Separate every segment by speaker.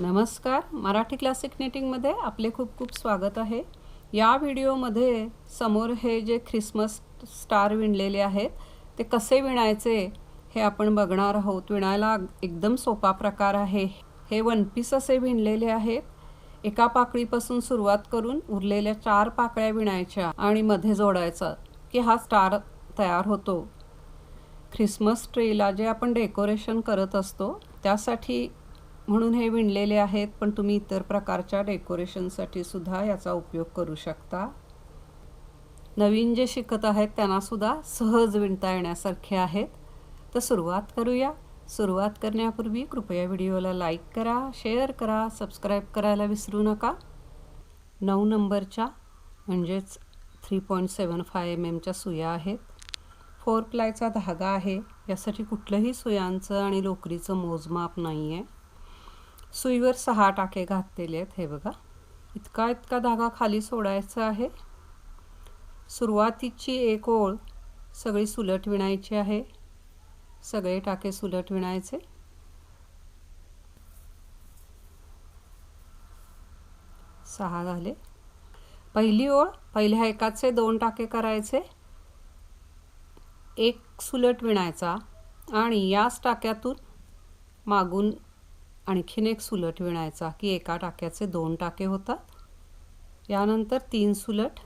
Speaker 1: नमस्कार. मराठी क्लासिक नेटिंगमध्ये आपले खूप खूप स्वागत आहे. या व्हिडिओमध्ये समोर हे जे ख्रिसमस स्टार विणलेले आहेत ते कसे विणायचे हे आपण बघणार आहोत. विणायला एकदम सोपा प्रकार आहे. हे वन पीस असे विणलेले आहेत. एका पाकळीपासून सुरुवात करून उरलेल्या चार पाकळ्या विणायच्या आणि मध्ये जोडायचा की हा स्टार तयार होतो. ख्रिसमस ट्रीला जे आपण डेकोरेशन करत असतो त्यासाठी म्हणून हे विणलेले आहेत पण तुम्ही इतर प्रकारच्या डेकोरेशनसाठी सुद्धा याचा उपयोग करू शकता. नवीन जे शिकत आहेत त्यांनासुद्धा सहज विणता येण्यासारखे आहेत. तर सुरुवात करूया. सुरुवात करण्यापूर्वी कृपया व्हिडिओला लाईक करा शेअर करा सबस्क्राईब करायला विसरू नका. नऊ नंबरच्या म्हणजेच three point seven five M एमच्या सुया आहेत. फोर प्लायचा धागा आहे. यासाठी कुठलंही सुयांचं आणि लोकरीचं मोजमाप नाही आहे सुईवर सहा टाके घातलेले आहेत हे बघा. इतका इतका धागा खाली सोडायचा आहे. सुरुवातीची एक ओळ सगळी सुलट विणायची आहे. सगळे टाके सुलट विणायचे. सहा झाले. पहिली ओळ पहिल्या एकाचे दोन टाके करायचे. एक सुलट विणायचा आणि याच टाक्यातून मागून आणखीन एक सुलट विणायचा की एका टाक्याचे दोन टाके होतात. यानंतर तीन सुलट.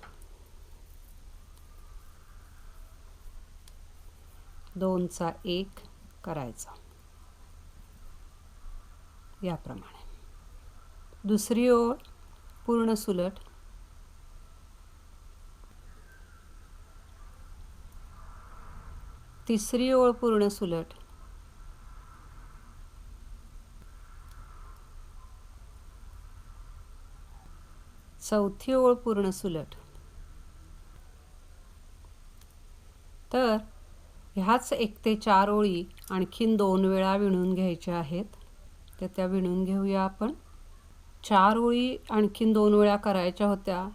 Speaker 1: दोनचा एक करायचा. याप्रमाणे. दुसरी ओळ पूर्ण सुलट. तिसरी ओळ पूर्ण सुलट. चौथी ओळ पूर्ण सुलट. तर ह्याच एक ते चार ओळी आणखीन दोन वेळा विणून घ्यायच्या आहेत. तर त्या विणून घेऊया आपण. चार ओळी आणखीन दोन वेळा करायच्या होत्या.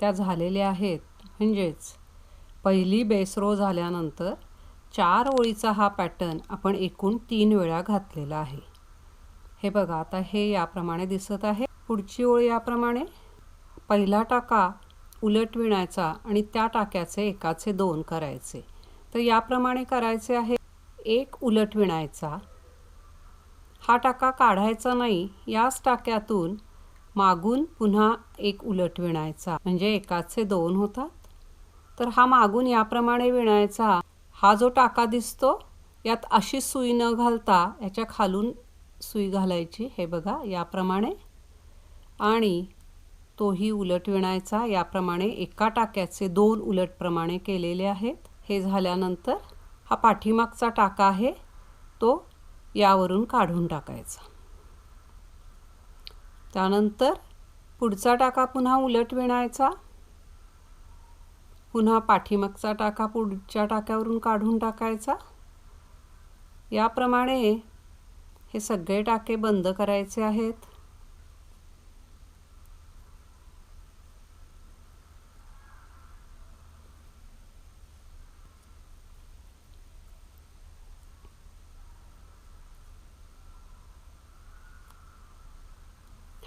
Speaker 1: त्या झालेल्या आहेत. म्हणजेच पहिली बेसरो झाल्यानंतर चार ओळीचा हा पॅटर्न आपण एकूण तीन वेळा घातलेला आहे. हे बघा आता हे याप्रमाणे दिसत आहे. पुढची ओळ याप्रमाणे. पहिला टाका उलट विणायचा आणि त्या टाक्याचे एकाचे दोन करायचे. तर याप्रमाणे करायचे आहे. एक उलट विणायचा. हा टाका काढायचा नाही. याच टाक्यातून मागून पुन्हा एक उलट विणायचा. म्हणजे एकाचे दोन होतात. तर हा मागून याप्रमाणे विणायचा. हा जो टाका दिसतो यात अशी सुई न घालता याच्या खालून सुई घालायची. हे बघा याप्रमाणे आणि तोही उलट विणायचा. याप्रमाणे एका टाक्याचे दोन उलटप्रमाणे केलेले आहेत. हे झाल्यानंतर हा पाठीमागचा टाका आहे. तो यावरून काढून टाकायचा. त्यानंतर पुढचा टाका पुन्हा उलट विणायचा. पुन्हा पाठीमागचा टाका पुढच्या टाक्यावरून काढून टाकायचा. याप्रमाणे हे सगळे टाके बंद करायचे आहेत.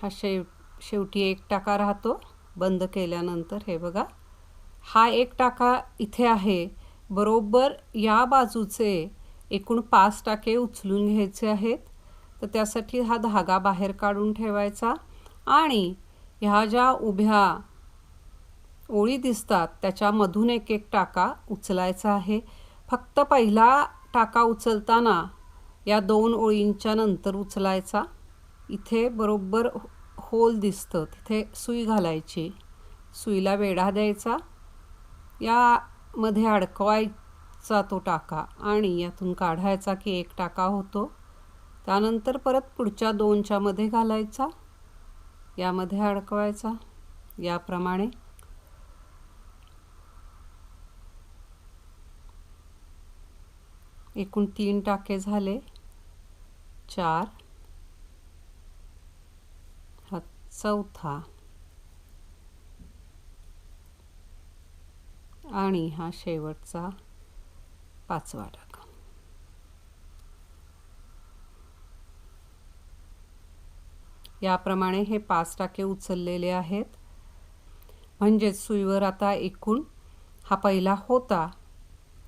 Speaker 1: हा शेव शेवटी एक टाका राहतो बंद केल्यानंतर. हे बघा हा एक टाका इथे आहे. बरोबर या बाजूचे एकूण पाच टाके उचलून घ्यायचे आहेत. तर त्यासाठी हा धागा बाहेर काढून ठेवायचा. आणि ह्या ज्या उभ्या ओळी दिसतात त्याच्यामधून एक एक टाका उचलायचा आहे. फक्त पहिला टाका उचलताना या दोन ओळींच्या नंतर उचलायचा. इथे बरोबर हो- होल दिसतं. तिथे सुई घालायची. सुईला वेढा द्यायचा. यामध्ये अडकवायचा तो टाका आणि यातून काढायचा की एक टाका होतो. त्यानंतर परत पुढच्या दोनच्यामध्ये घालायचा. यामध्ये अडकवायचा. याप्रमाणे. एकूण तीन टाके झाले. चार हा चौथा. आणि हा शेवटचा पाचवा टाका याप्रमाणे हे पाच टाके उचललेले आहेत. म्हणजेच सुईवर आता एकूण हा पहिला होता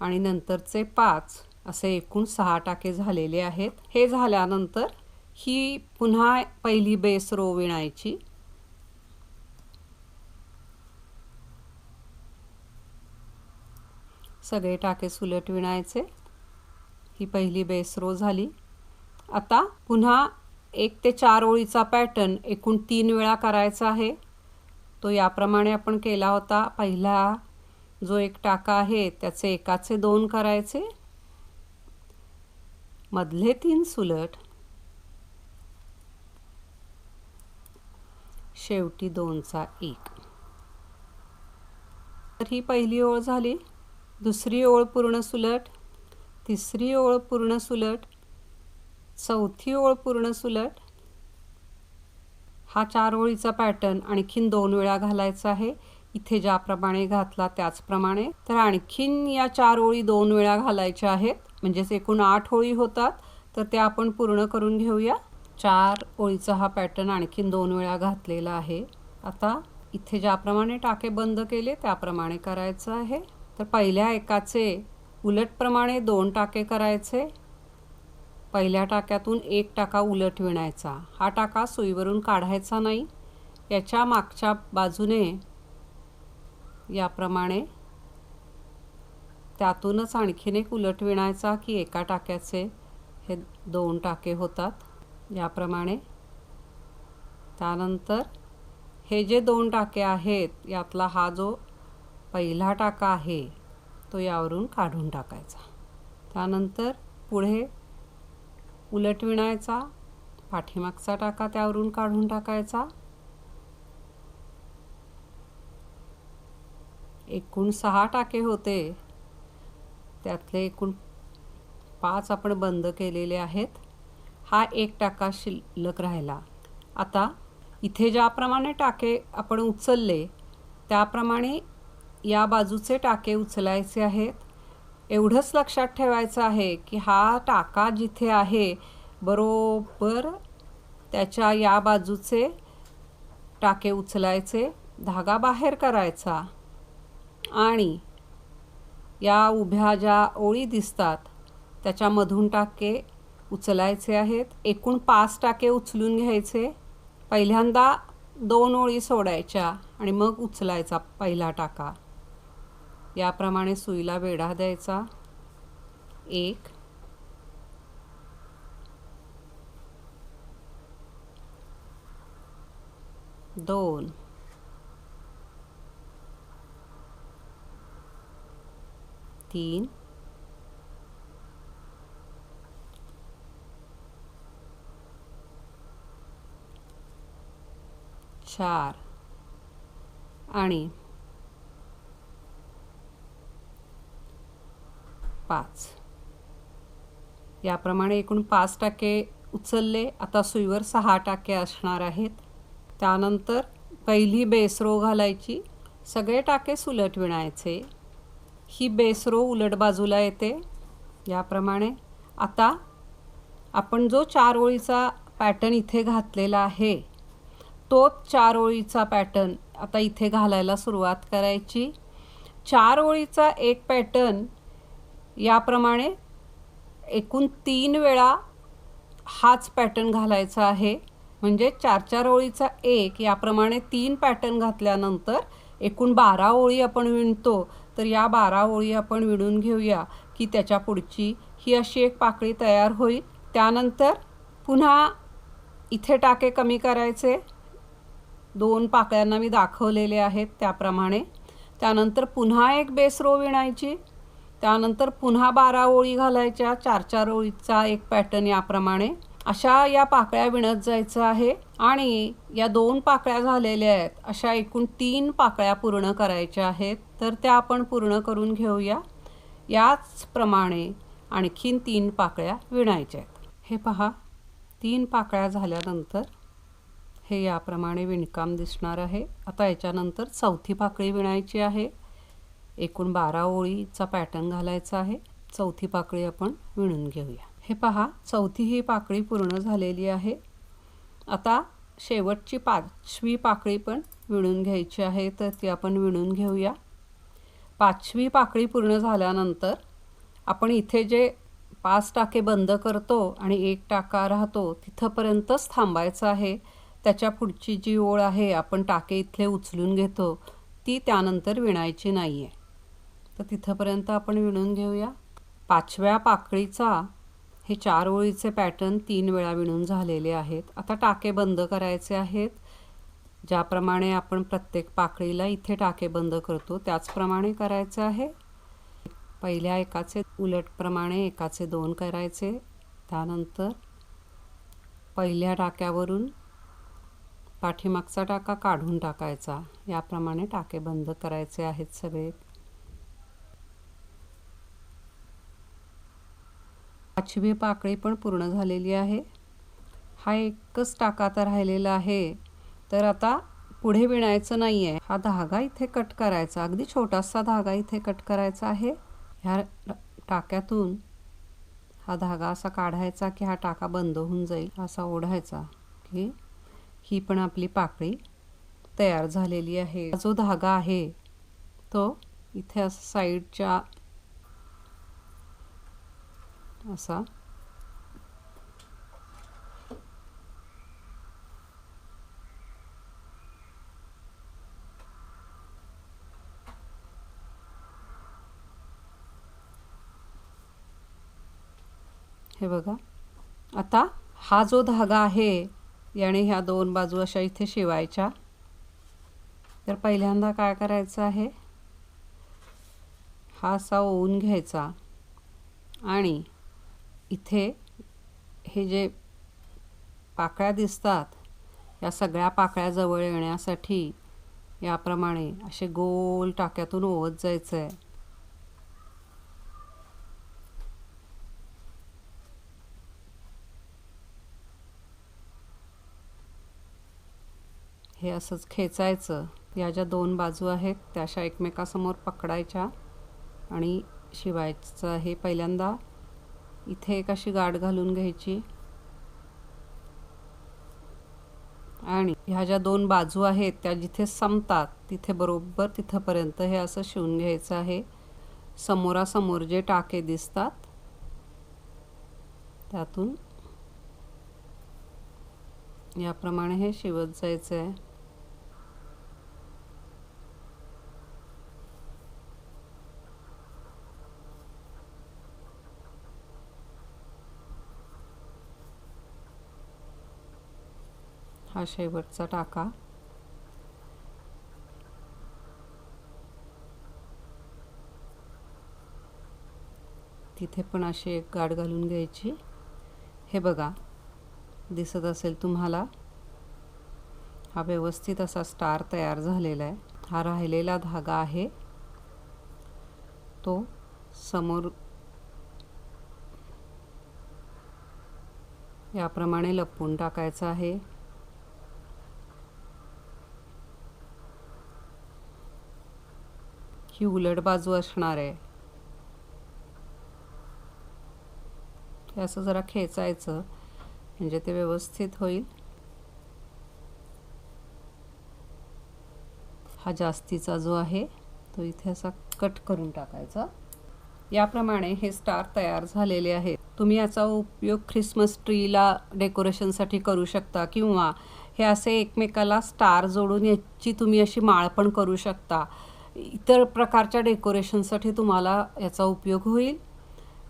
Speaker 1: आणि नंतरचे पाच असे एकूण सहा टाके झालेले आहेत. हे झाल्यानंतर ही पुन्हा पहिली बेस रो विणायची. सगळे टाके सुलट विणायचे. ही पहिली बेस रो झाली. आता पुन्हा एक ते चार ओळीचा पॅटर्न एकूण तीन वेळा करायचा आहे. तो याप्रमाणे आपण केला होता. पहिला जो एक टाका आहे त्याचे एकाचे दोन करायचे. मधले तीन सुलट शेवटी दोनचा एक. तर ही पहिली ओळ झाली. दुसरी ओळ पूर्ण सुलट. तिसरी ओळ पूर्ण सुलट. चौथी ओळ पूर्ण सुलट. हा चार ओळीचा पॅटर्न आणखीन दोन वेळा घालायचा आहे. इथे ज्याप्रमाणे घातला त्याचप्रमाणे. तर आणखीन या चार ओळी दोन वेळा घालायच्या आहेत. म्हणजेच एकूण आठ ओळी होतात. तर त्या आपण पूर्ण करून घेऊया. चार ओळीचा हा पॅटर्न आणखीन दोन वेळा घातलेला आहे. आता इथे ज्याप्रमाणे टाके बंद केले त्याप्रमाणे करायचं आहे. तर पहिल्या एकाचे उलटप्रमाणे दोन टाके करायचे. पहिल्या टाक्यातून एक टाका उलट विणायचा. हा टाका सुईवरून काढायचा नाही. याच्या मागच्या बाजूने याप्रमाणे त्यातूनच आणखीन एक उलट विणायचा की एका टाक्याचे हे दोन टाके होतात. याप्रमाणे. त्यानंतर हे जे दोन टाके आहेत यातला हा जो पहिला टाका आहे तो यावरून काढून टाकायचा. त्यानंतर पुढे उलट विणायचा पाठीमागचा टाका त्यावरून काढून टाकायचा. एकूण सहा टाके होते. त्यातले एकूण पाच आपण बंद केलेले आहेत. हा एक टाका शिल्लक राहिला. आता इथे ज्याप्रमाणे टाके आपण उचलले त्याप्रमाणे या बाजूचे टाके उचलायचे आहेत. एवढंच लक्षात ठेवायचं आहे की हा टाका जिथे आहे बरोबर त्याच्या या बाजूचे टाके उचलायचे धागा बाहेर करायचा. आणि या उभ्या ज्या ओळी दिसतात त्याच्यामधून टाके उचलायचे आहेत. एकूण पाच टाके उचलून घ्यायचे. पहिल्यांदा दोन ओळी सोडायच्या आणि मग उचलायचा पहिला टाका. याप्रमाणे सुईला वेढा द्यायचा. एक. दोन. तीन. चार. आणि पाच. याप्रमाणे एकूण पाच टाके उचलले. आता सुईवर सहा टाके असणार आहेत. त्यानंतर पहिली बेसरो घालायची. सगळे टाके सुलट विणायचे. ही बेसरो उलट बाजूला येते. याप्रमाणे आता आपण जो चार ओळीचा पॅटर्न इथे घातलेला आहे तोच चार ओळीचा पॅटर्न आता इथे घालायला सुरुवात करायची. चार ओळीचा एक पॅटर्न याप्रमाणे एकूण तीन वेळा हाच पॅटर्न घालायचा आहे. म्हणजे चार चार ओळीचा एक याप्रमाणे तीन पॅटर्न घातल्यानंतर एकूण बारा ओळी आपण विणतो. तर या बारा ओळी आपण विणून घेऊया की त्याच्या पुढची ही अशी एक पाकळी तयार होईल. त्यानंतर पुन्हा इथे टाके कमी करायचे. दोन पाकळ्यांना मी दाखवलेले आहेत त्याप्रमाणे. त्यानंतर पुन्हा एक बेस रो विणायची. त्यानंतर पुन्हा बारा ओळी घालायच्या. चार चार ओळीचा एक पॅटर्न याप्रमाणे. अशा या पाकळ्या विणत जायचं आहे. आणि या दोन पाकळ्या झालेल्या आहेत. अशा एकूण तीन पाकळ्या पूर्ण करायच्या आहेत. तर त्या आपण पूर्ण करून घेऊया. याचप्रमाणे आणखीन तीन पाकळ्या विणायच्या आहेत. हे पहा. तीन पाकळ्या झाल्यानंतर हे याप्रमाणे विणकाम दिसणार आहे. आता याच्यानंतर चौथी पाकळी विणायची आहे. एकूण बारा ओळीचा पॅटर्न घालायचा आहे. चौथी पाकळी आपण विणून घेऊया. हे पहा चौथी ही पाकळी पूर्ण झालेली आहे. आता शेवटची पाचवी पाकळी पण विणून घ्यायची आहे तर ती आपण विणून घेऊया. पाचवी पाकळी पूर्ण झाल्यानंतर आपण इथे जे पाच टाके बंद करतो आणि एक टाका राहतो तिथंपर्यंतच थांबायचं आहे. त्याच्या पुढची जी ओळ आहे आपण टाके इथले उचलून घेतो ती त्यानंतर विणायची नाही आहे तर तिथंपर्यंत आपण विणून घेऊया. पाचव्या पाकळीचा हे चार ओळीचे पॅटर्न तीन वेळा विणून झालेले आहेत. आता टाके बंद करायचे आहेत. ज्याप्रमाणे आपण प्रत्येक पाकळीला इथे टाके बंद करतो त्याचप्रमाणे करायचं आहे. पहिल्या एकाचे उलटप्रमाणे एकाचे दोन करायचे. त्यानंतर पहिल्या टाक्यावरून पाठीमागचा टाका काढून टाकायचा. याप्रमाणे टाके बंद करायचे आहेत सगळे. पाचवी पाकळी पण पूर्ण झालेली आहे. हा एकच टाका आता राहिलेला आहे. तर आता पुढे विणायचं नाही आहे हा धागा इथे कट करायचा. अगदी छोटासा धागा इथे कट करायचा आहे. ह्या टाक्यातून हा धागा असा काढायचा की हा टाका बंद होऊन जाईल. असा ओढायचा की ही पण आपली पाकळी तयार झालेली आहे. जो धागा आहे तो इथे असा साईडच्या असा हे बघा. आता हा जो धागा आहे याने ह्या दोन बाजू अशा इथे शिवायच्या. तर पहिल्यांदा काय करायचं आहे? हा असा ओवून घ्यायचा. आणि इथे हे जे पाकळ्या दिसतात या सगळ्या पाकळ्या जवळ येण्यासाठी याप्रमाणे असे गोल टाक्यातून ओवत जायचं आहे हे असंच खेचायचं. या ज्या दोन बाजू आहेत त्या अशा एकमेकासमोर पकडायच्या आणि शिवायचं आहे पहिल्यांदा. इथे एक अशी गाठ घालून घ्यायची. आणि ह्या ज्या दोन बाजू आहेत त्या जिथे संपतात तिथे बरोबर तिथंपर्यंत हे असं शिवून घ्यायचं आहे. समोरासमोर जे टाके दिसतात त्यातून याप्रमाणे हे शिवत जायचं आहे हा शेवटचा टाका. तिथे पण अशी एक गाठ घालून घ्यायची. हे बघा दिसत असेल तुम्हाला? हा व्यवस्थित असा स्टार तयार झालेला आहे. हा राहिलेला धागा आहे. तो समोर याप्रमाणे लपवून टाकायचा आहे. ही उलट बाजू असणार आहे. हे असं जरा खेचायचं म्हणजे ते व्यवस्थित होईल. हा जास्तीचा जो आहे तो इथे असा कट करून टाकायचा. याप्रमाणे हे स्टार तयार झालेले आहेत. तुम्ही याचा उपयोग ख्रिसमस ट्रीला डेकोरेशनसाठी करू शकता किंवा हे असे एकमेकाला स्टार जोडून याची तुम्ही अशी माळ पण करू शकता. इतर प्रकारच्या डेकोरेशनसाठी तुम्हाला याचा उपयोग होईल.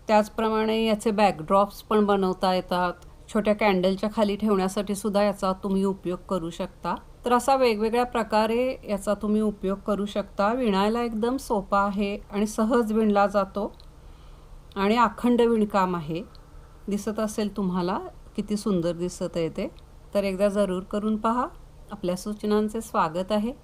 Speaker 1: त्याचप्रमाणे याचे बॅकड्रॉप्स पण बनवता येतात. छोट्या कॅन्डलच्या खाली ठेवण्यासाठी सुद्धा याचा तुम्ही उपयोग करू शकता. तर असा वेगवेगळ्या प्रकारे याचा तुम्ही उपयोग करू शकता. विणायला एकदम सोपा आहे आणि सहज विणला जातो. आणि अखंड विणकाम आहे. दिसत असेल तुम्हाला किती सुंदर दिसत आहे ते. तर एकदा जरूर करून पहा. आपल्या सूचनांचे स्वागत आहे.